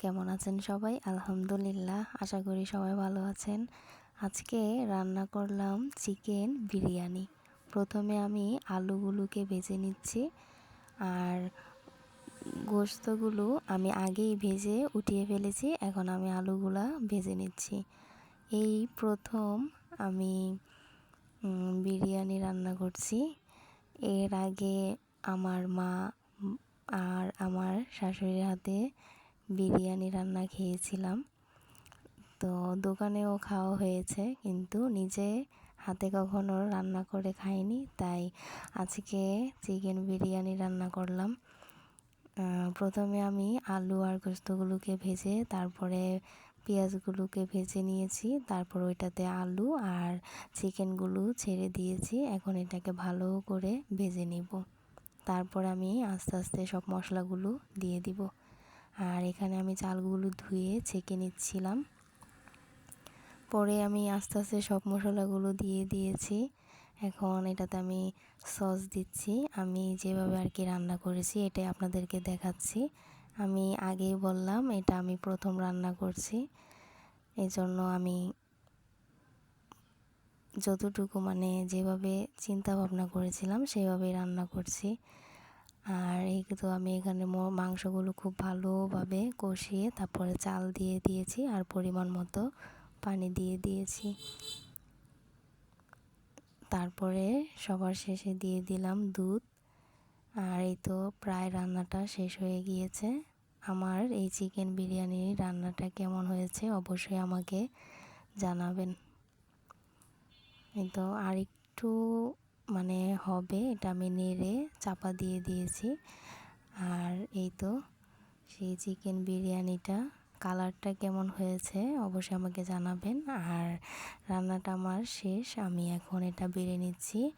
কেমন আছেন সবাই? আলহামদুলিল্লাহ, আশা করি সবাই ভালো আছেন। আজকে রান্না করলাম চিকেন বিরিয়ানি। প্রথমে আমি আলুগুলোকে ভেজে নিচ্ছি আর গোস্তগুলো আমি আগেই ভেজে উঠিয়ে ফেলেছি, এখন আমি আলুগুলা ভেজে নিচ্ছি। এই প্রথম আমি বিরিয়ানি রান্না করছি। এর আগে আমার মা আর আমার শাশুড়ির হাতে বিরিয়ানি রান্না খেয়েছিলাম। তো দোকানেও খাওয়া হয়েছে, কিন্তু নিজে হাতে কখনো রান্না করে খাইনি, তাই আজকে চিকেন বিরিয়ানি রান্না করলাম। প্রথমে আমি আলু আর গোস্তগুলোকে ভেজে, তারপরে পেঁয়াজগুলোকে ভেজে নিয়েছি, তারপর ওইটাতে আলু আর চিকেনগুলো ছেড়ে দিয়েছি, এখন এটাকে ভালো করে ভেজে নিব। তারপর আমি আস্তে আস্তে সব মশলাগুলো দিয়ে দিব। আর এখানে আমি চালগুলো ধুয়ে ছেঁকে নিচ্ছিলাম। পরে আমি আস্তে আস্তে সব মশলাগুলো দিয়ে দিয়েছি। এখন এটাতে আমি সস দিচ্ছি। আমি যেভাবে আর কি রান্না করেছি এটাই আপনাদেরকে দেখাচ্ছি। আমি আগেই বললাম, এটা আমি প্রথম রান্না করছি। এই জন্য আমি যতটুকু মানে যেভাবে চিন্তা ভাবনা করেছিলাম, সেভাবেই রান্না করছি। আর এই তো আমি এখানে মাংসগুলো খুব ভালোভাবে কষিয়ে তারপরে চাল দিয়ে দিয়েছি আর পরিমাণ মতো পানি দিয়ে দিয়েছি। তারপরে সবার শেষে দিয়ে দিলাম দুধ। আর এই তো প্রায় রান্নাটা শেষ হয়ে গিয়েছে। আমার এই চিকেন বিরিয়ানির রান্নাটা কেমন হয়েছে অবশ্যই আমাকে জানাবেন। এই তো আর একটু মানে হবে, এটা আমি নেড়ে চাপা দিয়ে দিয়েছি। আর এই তো সেই চিকেন বিরিয়ানিটা, কালারটা কেমন হয়েছে অবশ্যই আমাকে জানাবেন। আর রান্নাটা আমার শেষ, আমি এখন এটা বেড়ে নিচ্ছি।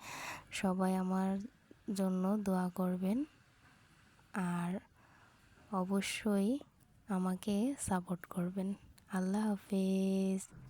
সবাই আমার জন্য দোয়া করবেন। আর অবশ্যই আমাকে সাপোর্ট করবেন। আল্লাহ হাফেজ।